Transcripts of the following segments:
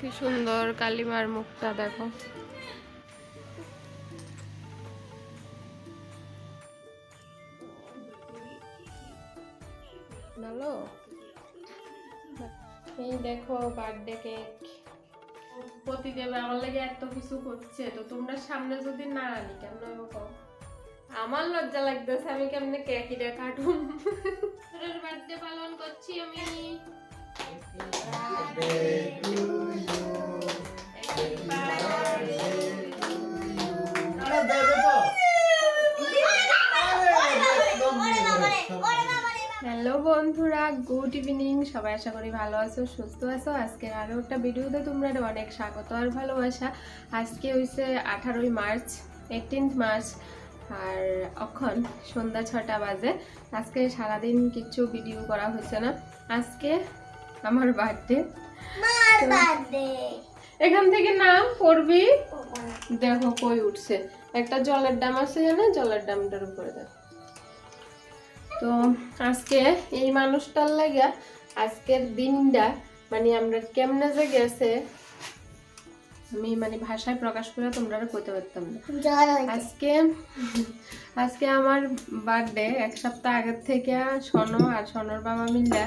কি সুন্দর কালিমার মুখটা দেখো। ভালো? এই দেখো বার্থডে কেক প্রতিদেব আমার লাগে এত কিছু করছে তো তোমরা সামনে যদি না আনি কেমন হবে আমার লজ্জা লাগতেছে আমি কেমনে কেক এটা কাটুম? বার্থডে পালন করছি আমি। গুড ইভিনিং সবাই আশা করি ভালো আছো সুস্থ আছো। আজকে আরও একটা ভিডিওতে তোমরা অনেক স্বাগত আর ভালোবাসা। আজকে হয়েছে আঠারোই মার্চ এইটিনথ মার্চ আর এখন সন্ধ্যা ছটা বাজে। আজকে সারাদিন কিছু ভিডিও করা হয়েছে না। আজকে আমার বার্থডে এখান থেকে নাম পড়বি। দেখো কই উঠছে। একটা জলের ডাম আছে জানে? জলের ডামটার উপরে দেখো। তো আজকে এই মানুষটার লাগা আজকের দিনটা মানে আমরা কেমনে যে গেছে আমি মানে ভাষায় প্রকাশ করে তোমরা কইতে পারতাম না। আজকে আজকে আমার বার্থডে এক সপ্তাহ আগের থেকে সনো আর সনোর বাবা মিল্লা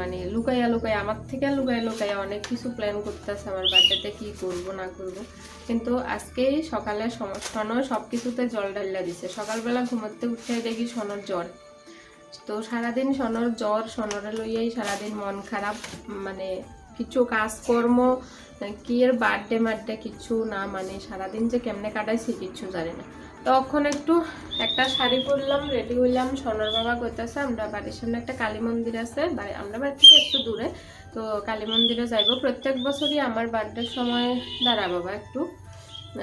মানে লুকাইয়া লুকাইয়া আমার থেকে লুকাইয়া লুকাইয়া অনেক কিছু প্ল্যান করতেছে আমার বার্থডেতে কি করব না করব। কিন্তু আজকেই সকালে সনো সব কিছুতে জল ঢালিয়া দিছে। সকালবেলা ঘুমাতে উঠে দেখি সনোর জ্বর। তো সারাদিন সনর জ্বর, সনরে লইয়াই সারাদিন মন খারাপ মানে কিছু কাজকর্ম কি এর বার্থডে মার্থডে কিছু না মানে সারাদিন যে কেমনে কাটাইছি কিচ্ছু জানি না। তখন একটু একটা শাড়ি পরলাম রেডি হইলাম, সনর বাবা কইতাছে, আমরা বাড়ির সামনে একটা কালী মন্দির আছে আমরা বাড়ি থেকে একটু দূরে, তো কালী মন্দিরে যাইব। প্রত্যেক বছরই আমার বার্থডের সময় দাঁড়া বাবা একটু।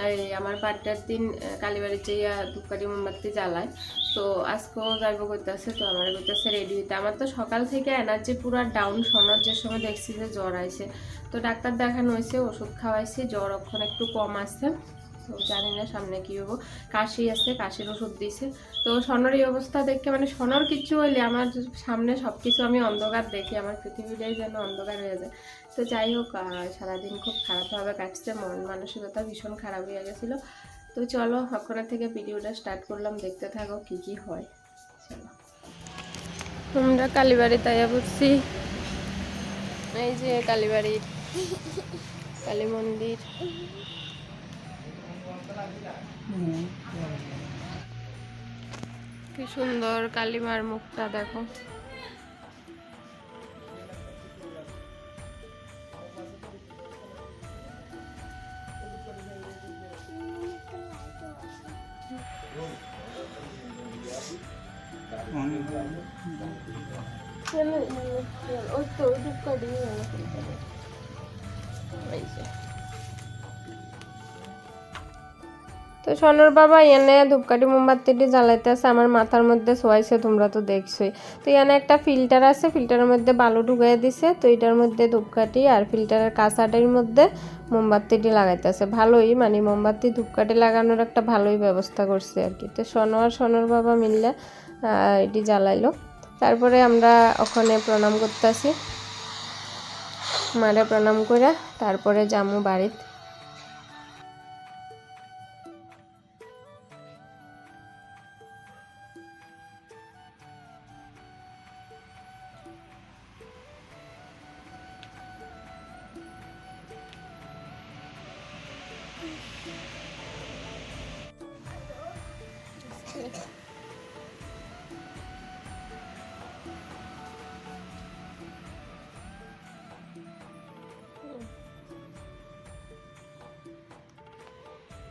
এই আমার বার্থডের দিন কালীবাড়ির যে ধূপকাঠি মোমবাতি জ্বালায়। তো আজকেও যাইব করতেছে তো আমার করতেছে রেডি হইতে। আমার তো সকাল থেকে এনার্জি পুরো ডাউন শোনার যে সময় দেখছি যে জ্বর আইসে তো ডাক্তার দেখানো হয়েছে ওষুধ খাওয়াইছে, জ্বর অক্ষণ একটু কম আসছে। তো জানি না সামনে কি হব। কাশি আছে, কাশির ওষুধ দিছে। তো সনর এই অবস্থা দেখে মানে সনর কিচ্ছু হইলে আমার সামনে সব কিছু আমি অন্ধকার দেখি, আমার পৃথিবীটাই যেন অন্ধকার হয়ে যায়। তো যাই হোক সারাদিন খুব খারাপভাবে কাটছে, মন মানসিকতা ভীষণ খারাপ হয়ে গেছিল। তো চলো ওখানে থেকে ভিডিওটা স্টার্ট করলাম, দেখতে থাকো কি কি হয়। চলো। আমরা কালীবাড়ি তাইয়া পড়ছি। এই যে কালীবাড়ি কালী মন্দির। কি সুন্দর কালিমার মুখটা দেখো। ওই তো দুঃখ দিয়ে তো সোনার বাবা এনে ধূপকাঠি মোমবাতিটি জ্বালাইতেছে আমার মাথার মধ্যে শোয়াইছে, তোমরা তো দেখছোই। তো এনে একটা ফিল্টার আছে, ফিল্টারের মধ্যে বালু ঢুকাই দিছে, তো এটার মধ্যে ধূপকাঠি আর ফিল্টারের কাঁচাটির মধ্যে মোমবাতিটি লাগাইতেছে ভালোই মানে মোমবাতি, ধূপকাঠি লাগানোর একটা ভালোই ব্যবস্থা করছে আর কি। তো সোনো আর সোনার বাবা মিললে এটি জ্বালাইলো। তারপরে আমরা ওখানে প্রণাম করতেছি। মারে প্রণাম করে তারপরে জামু বাড়িতে।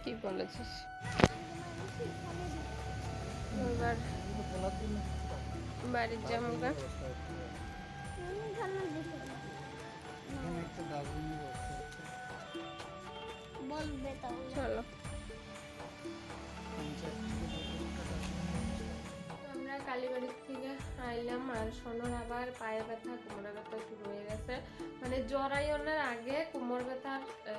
কি বলেছিস? বাড়ির জামুকা চলো। আমরা থেকে আর আবার পায়ে ব্যথা গেছে। মানে জরায়নের আগে কোমর ব্যথা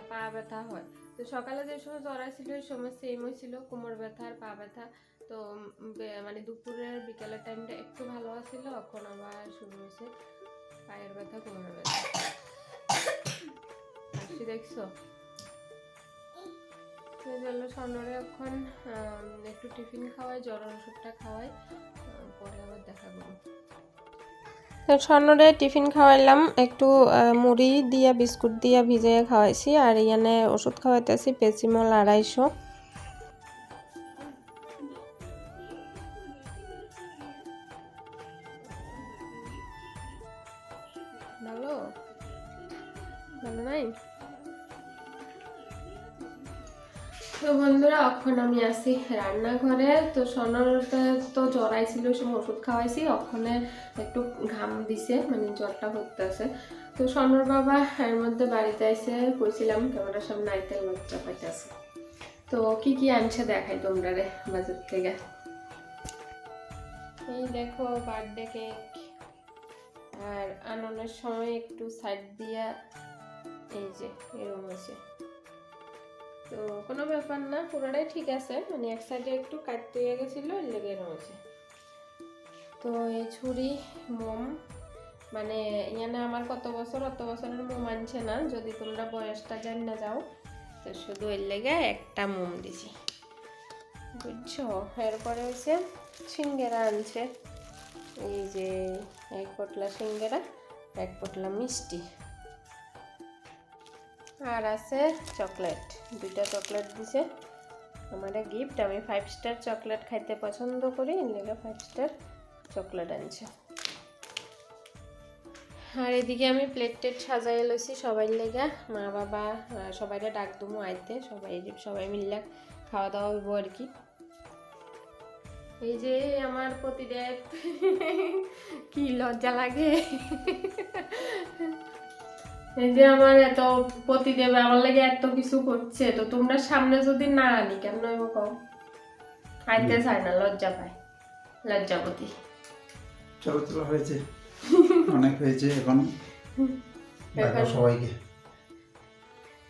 পা ব্যথা হয়। তো সকালে যে সময় জ্বর ছিল ওই সময় সেম হয়েছিল। কোমর ব্যথা আর পা ব্যথা। তো মানে দুপুরের বিকেলের টাইমটা একটু ভালো আছিল, এখন আবার শুরু হয়েছে। পায়ের ব্যথা, কোমরের ব্যথা। খুশি দেখছ? জন্য স্বর্ণরে এখন একটু টিফিন খাওয়াই জ্বরের ওষুধটা খাওয়াই পরে আবার দেখা করব। স্বর্ণরে টিফিন খাওয়াইলাম। একটু মুড়ি দিয়া, বিস্কুট দিয়া ভিজিয়ে খাওয়াইছি। আর ইয়ানে ওষুধ খাওয়াইতেছি পেসিমল আড়াইশো। ভালো? ভালো নাই? তো বন্ধুরা, এখন আমি আসি রান্নাঘরে। তো সোনারতে তো জ্বর আইছিল সে ওষুধ খাওয়াইছি। ওখানে একটু ঘাম দিছে মানে জ্বরটা হতেছে তো সোনার বাবা এর মধ্যে বাড়িতে এসে কইছিলাম ক্যামেরার সামনে নাইতেল বাচ্চা পাইতেছে। তো কি কি আনছে দেখাই তোমরা রে বাজার থেকে। এই দেখো বার্থডে কেক আর আনন্দের সময় একটু সাইড দিয়া এই যে এরকম আছে তো কোনো ব্যাপার না, পুরোটাই ঠিক আছে। মানে এক সাইডে একটু কাটতে গেছিল লেগে রয়েছে। তো এই ছুরি, মোম মানে ইয়ানে আমার কত বছর, অত বছরের মোম আনছে না। যদি তোমরা বয়সটা জান না যাও তো শুধু এর লেগে একটা মোম দিছি। বুঝছ? এরপরে হচ্ছে সিঙ্গেরা আনছে। এই যে, এক পটলা সিঙ্গেরা, এক পটলা মিষ্টি। আর আছে চকলেট। দুইটা চকলেট দিছে। আমার গিফট আমি ফাইভ স্টার চকলেট খাইতে পছন্দ করি, এর ফাইভ স্টার চকলেট আনছে। আর এদিকে আমি প্লেট টেট সাজাই লইছি সবাই লেগা। মা, বাবা সবাইরে ডাক দুমু আইতে। সবাই সবাই মিললে খাওয়া দাওয়া হইব আর কি। এই যে আমার প্রতিদেব। কি লজ্জা লাগে। এই যে আমার এত প্রতিদেব আমার লাগে এত কিছু করছে তো তোমরা সামনে যদি না আনি কেমন হইব কও? আইতে চায় না লজ্জা পায়। লজ্জাপতি চলো চলো হয়েছে। অনেক হয়েছে এখন। সবাইকে।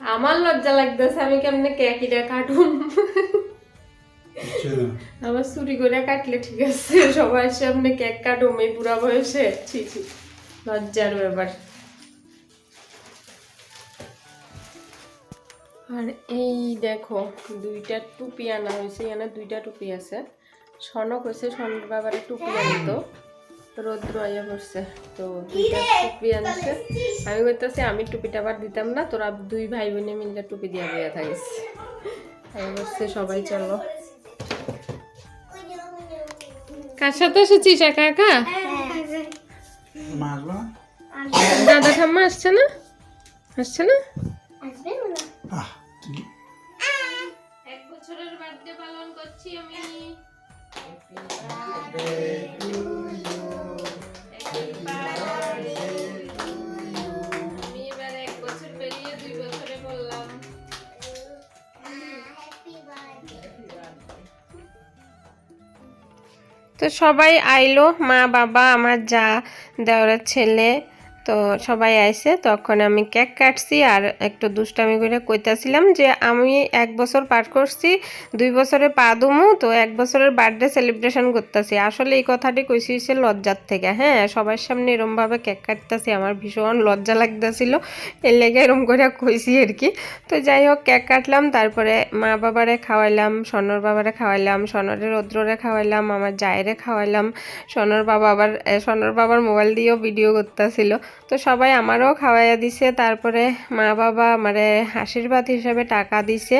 আমার লজ্জা লাগতেছে আমি কেমনে কাটুম? কিচ্ছু আমার চুরি করে কাটলে ঠিক আছে সবার সামনে কেক কাটুম এই বুড়া বয়সে। ছি। লজ্জার ব্যাপার। আর এই দেখো দুইটা টুপি আনা হয়েছে এখানে দুইটা টুপি আছে। সনক হয়েছে সনক বাবারে টুপি আনতো। রৌদ্র আইয়া পড়ছে তো দুইটা টুপি আনছে। আমি বলতেছি আমি টুপিটা আবার দিতাম না তোরা দুই ভাই বোনে মিলে টুপি দিয়ে দিয়ে থাকিস। আমি বলছে সবাই চলো। কার সাথে এসেছিস একা একা? না? দাদা ঠাম্মা আসছে না? আসছে না? এক বছরের বার্থডে পালন করছি আমি। আমি এবার এক বছর পেরিয়ে দুই বছরে বললাম। তো সবাই আইলো মা বাবা আমার যা দেওয়ার ছেলে। তো সবাই আইছে তখন আমি কেক কাটছি আর একটু দুষ্টামি করে কইতাছিলাম যে আমি এক বছর পার করছি, দুই বছরে পা দুমু, তো এক বছরের বার্থডে সেলিব্রেশন করতেছি। আসলে এই কথাটি কইছি হচ্ছে লজ্জার থেকে হ্যাঁ? সবার সামনে এরমভাবে কেক কাটতেছি, আমার ভীষণ লজ্জা লাগতেছিল। এর লেগে এরম করে কইছি আর কি। তো যাই হোক, কেক কাটলাম, তারপরে মা বাবারে খাওয়াইলাম, সনর বাবারে খাওয়াইলাম, সনরের রৌদ্ররে খাওয়াইলাম, আমার জায়েরে খাওয়াইলাম, সনর বাবা আবার সনর বাবার মোবাইল দিয়েও ভিডিও করতেছিল। তো সবাই আমারও খাওয়াইয়া দিছে, তারপরে মা বাবা আমারে আশীর্বাদ হিসেবে টাকা দিছে।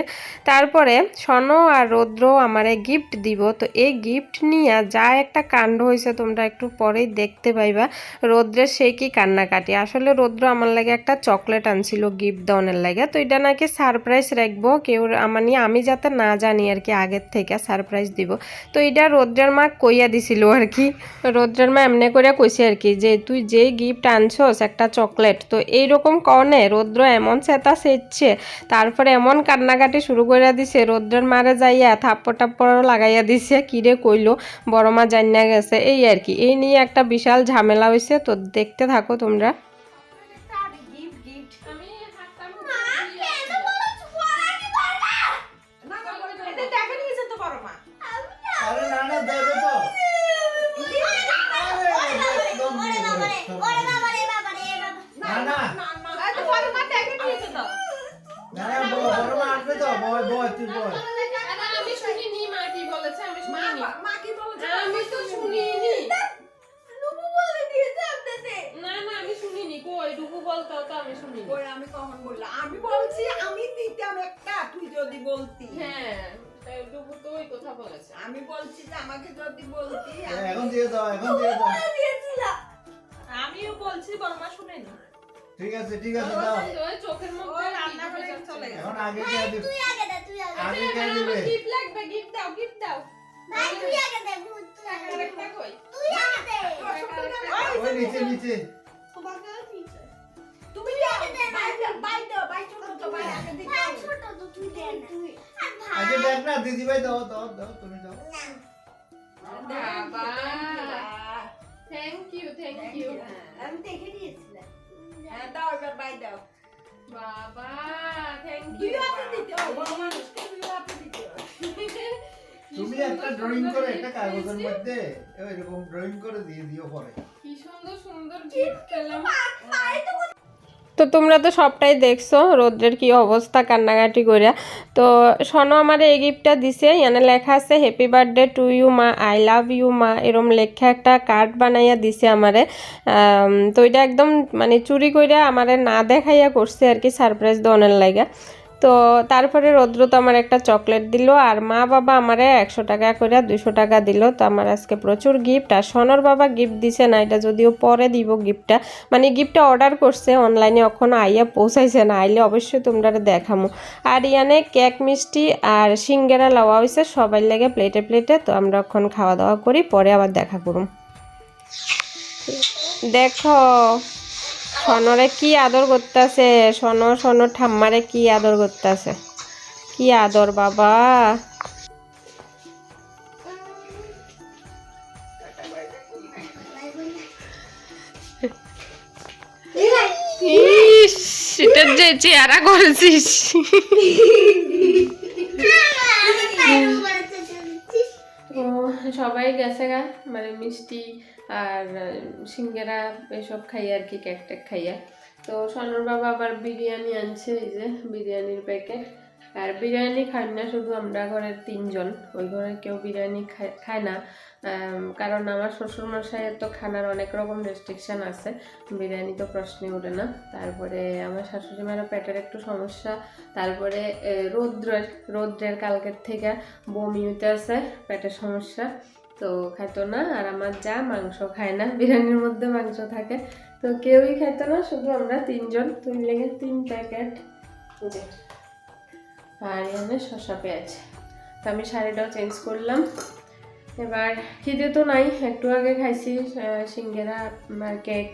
তারপরে সন আর রৌদ্র আমারে গিফট দিব। তো এই গিফট নিয়ে যা একটা কাণ্ড হয়েছে তোমরা একটু পরেই দেখতে পাইবা, রৌদ্রের সেই কি কান্নাকাটি। আসলে রৌদ্র আমার লাগে একটা চকলেট আনছিল গিফট দেওয়ানের লাগে। তো এটা নাকি সারপ্রাইজ রাখব, কেউ আমার নিয়ে আমি যাতে না জানি আর কি আগের থেকে সারপ্রাইজ দিব। তো এটা রৌদ্রের মা কইয়া দিছিল আর কি। রৌদ্রের মা এমনি করে কইছে আর কি যে, তুই যে গিফট আনছস একটা চকলেট। তো এইরকম কনে রৌদ্র এমন সেতা সেচ্ছে, তারপরে এমন কান্নাকাটি শুরু করে দিছে, রৌদ্রের মারে যাইয়া থাপ্পড় টাপ্পড় লাগাইয়া দিছে, কিরে কইলো, বড় মা জানিয়া গেছে। এই আর কি, এই নিয়ে একটা বিশাল ঝামেলা হয়েছে তো দেখতে থাকো তোমরা। না না বললে তো বয় বয় তুই বয় আমি শুনিনি মা কি বলেছে আমি শুনিনি। মা মা কি বলেছে? আমি তো শুনিনি। লুবু বলে দিয়েছে আপনাকে। না না আমি শুনিনি কই ডুবু বলতো তো আমি শুনিনি। ওই আমি কখন বললাম? আমি বলছি আমি দিতাম একটা তুই যদি বলতি। হ্যাঁ ডুবু তো ওই কথা বলেছে। আমি বলছি যে আমাকে যদি বলতি এখন দিয়ে দাও এখন দিয়ে দাও। আমিও বলছি বর্মা শুনেনি। ঠিক আছে ঠিক আছে দাও চোখের মধ্যে রান্না করে চলে গেছে এখন আগে কে দিবে আগে কে আমার দিবে? গিফট লাগবে গিফট দাও গিফট দাও। আরেকটা কই? ওই নিচে নিচে। তুমি দাও বাই দাও বাই দাও বাই ছোট তো বাই আগে দিতে আগে দেখ না দিদি ভাই দাও দাও দাও তুমি দাও। বাবা। থ্যাংক ইউ থ্যাংক ইউ আমি দেখে দিয়েছিলাম হ্যাঁ দাও এবার বাই দাও বাবা থ্যাংক ইউ হাতে দিতে হবে বড় মানুষকে দুই হাতে দিতে তুমি একটা ড্রয়িং করে একটা কাগজের মধ্যে এরকম ড্রয়িং করে দিয়ে দিও পরে। কি সুন্দর সুন্দর গিফট পেলাম তো তোমরা তো সবটাই দেখছ, রোদ্রের কি অবস্থা কান্নাকাটি করিয়া তো শোনো, আমার এই গিফটটা দিছে, এখানে লেখা আছে হ্যাপি বার্থডে টু ইউ মা আই লাভ ইউ মা। এরম লেখা একটা কার্ড বানাইয়া দিছে আমারে। তো এটা একদম মানে চুরি কইরা আমারে না দেখাইয়া করছে আর কি সারপ্রাইজ দনের লাগা তো তারপরে রৌদ্র তো আমার একটা চকলেট দিল, আর মা বাবা আমারে একশো টাকা করে দুশো টাকা দিল। তো আমার আজকে প্রচুর গিফট আর সনর বাবা গিফট দিছে না, এটা যদিও পরে দিব গিফটটা মানে গিফটটা অর্ডার করছে অনলাইনে এখনও আইয়া পৌঁছাইছে না, আইলে অবশ্যই তোমরা দেখামো। আর ইয়ানে কেক মিষ্টি আর সিঙ্গেরা লওয়া হয়েছে সবাই লাগে প্লেটে প্লেটে তো আমরা এখন খাওয়া দাওয়া করি, পরে আবার দেখা করুম। দেখো। সনরে কি আদর করতেছে? সন সন ঠাম্মারে কি আদর করতেছে? কি আদর বাবা? যে চেহারা করেছিস। সবাই গেছে গা মানে মিষ্টি আর সিঙ্গারা এসব খাই আর কি, কেক টেক খাইয়া। তো সনর বাবা আবার বিরিয়ানি আনছে, এই যে বিরিয়ানির প্যাকেট। আর বিরিয়ানি খাই না শুধু আমরা, ঘরের তিনজন। ওই ঘরে কেউ বিরিয়ানি খায় না। কারণ আমার শ্বশুর মশাইয়ের তো খানার অনেক রকম রেস্ট্রিকশন আছে। বিরিয়ানি তো প্রশ্নে ওঠে না। তারপরে আমার শাশুড়ি মায়ের পেটের একটু সমস্যা। তারপরে রৌদ্রের রৌদ্রের কালকের থেকে বমি হইতে আছে পেটের সমস্যা। তো খাইতো না, আর আমার যা মাংস খায় না, বিরিয়ানির মধ্যে মাংস থাকে, তো কেউই খাইতো না, শুধু আমরা তিনজন তুই লেগে তিন প্যাকেট আর এখানে শসা পেঁয়াজ। তো আমি শাড়িটাও চেঞ্জ করলাম। এবার খিদে তো নাই, একটু আগে খাইছি সিঙ্গারা আর কেক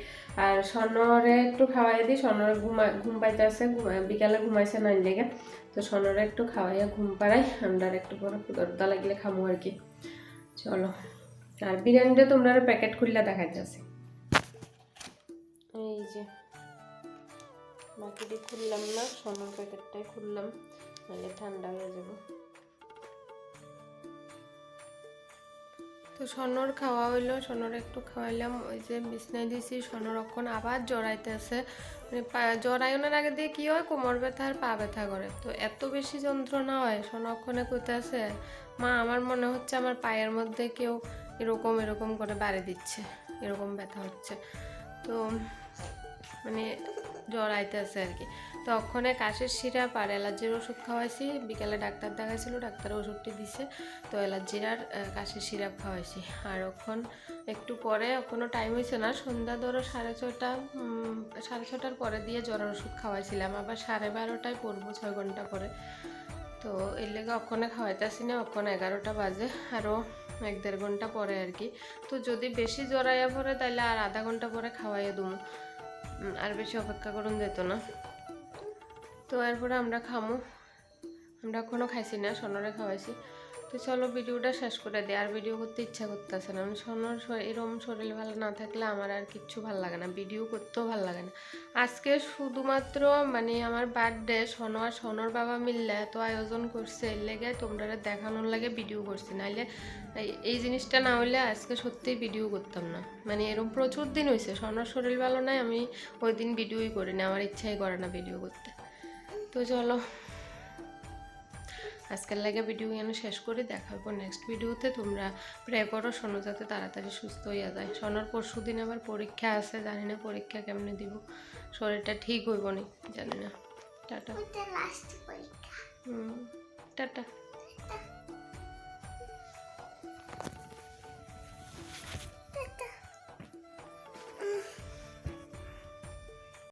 আর স্বর্ণরে একটু খাওয়াই দিই স্বর্ণরে ঘুমা, ঘুম পাইতে আছে বিকালে ঘুমাইছে নাই লেগে। তো স্বর্ণরে একটু খাওয়াইয়া ঘুম পাড়াই, আমরা একটু পরে কুদরদা লাগলে খামো আর কি। চলো। আর বিরিয়ানিটা তোমরা প্যাকেট খুললে দেখাইতেছে এই যে বাকিটি খুললাম না সোনার প্যাকেটটাই খুললাম নাহলে ঠান্ডা হয়ে যাবে। তো সোনর খাওয়া হইল সোনর একটু খাওয়াইলাম ওই যে বিছনায় দিয়েছি সোনর অক্ষণ আবার জড়াইতেছে মানে জড়াইনের আগে দিয়ে কি হয় কোমর ব্যথা আর পা ব্যথা করে। তো এত বেশি যন্ত্রণা হয় সোনক্ষণে কইতেছে মা, আমার মনে হচ্ছে আমার পায়ের মধ্যে কেউ এরকম এরকম করে বাড়ি দিচ্ছে, এরকম ব্যথা হচ্ছে। তো মানে জ্বর আইতেছে আর কি। তো ওখানে কাশের সিরাপ আর অ্যালার্জির ওষুধ খাওয়াইছি। বিকালে ডাক্তার দেখাইছিল, ডাক্তার ওষুধটি দিছে। তো অ্যালার্জির আর কাশের সিরাপ খাওয়াইছি। আর ওখন একটু পরে কোনো টাইম হয়েছে না, সন্ধ্যা ধরো সাড়ে ছটা সাড়ে ছটার পরে দিয়ে জ্বরের ওষুধ খাওয়াইছিলাম। আবার সাড়ে বারোটায় পড়ব ছয় ঘণ্টা পরে। তো এর লেগে অক্ষণে খাওয়াইতেছি না, অক্ষণ এগারোটা বাজে আরও এক দেড় ঘণ্টা পরে আর কি। তো যদি বেশি জড়াইয়া পরে তাহলে আর আধা ঘণ্টা পরে খাওয়াইয়া দেবো আর বেশি অপেক্ষা করুন যেত না। তো এরপরে আমরা খামো। আমরা এখনও খাইছি না, সোনারে খাওয়াইছি। তো চলো ভিডিওটা শেষ করে দিই, আর ভিডিও করতে ইচ্ছা করতেছে না। সোনর এরম শরীর ভালো না থাকলে আমার আর কিচ্ছু ভালো লাগে না, ভিডিও করতেও ভালো লাগে না। আজকে শুধুমাত্র মানে আমার বার্থডে সোনো আর সোনর বাবা মিললে এত আয়োজন করছে, এর লেগে তোমরা দেখানোর লাগে ভিডিও করছি। নাহলে এই- জিনিসটা না হলে আজকে সত্যিই ভিডিও করতাম না। মানে এরকম প্রচুর দিন হয়েছে সোনার শরীর ভালো নয় আমি ওই দিন ভিডিওই করি না আমার ইচ্ছাই করে না ভিডিও করতে। তো চলো আজকের লাগে ভিডিও এখানে শেষ করে দেখাবো নেক্সট ভিডিওতে। তোমরা প্রে করো শোনো যাতে তাড়াতাড়ি সুস্থ হইয়া যায়। শোনার পরশু দিন আবার পরীক্ষা আছে জানি না পরীক্ষা কেমনে দিব। শরীরটা ঠিক হইব না জানি না। টাটা। হুম টাটা।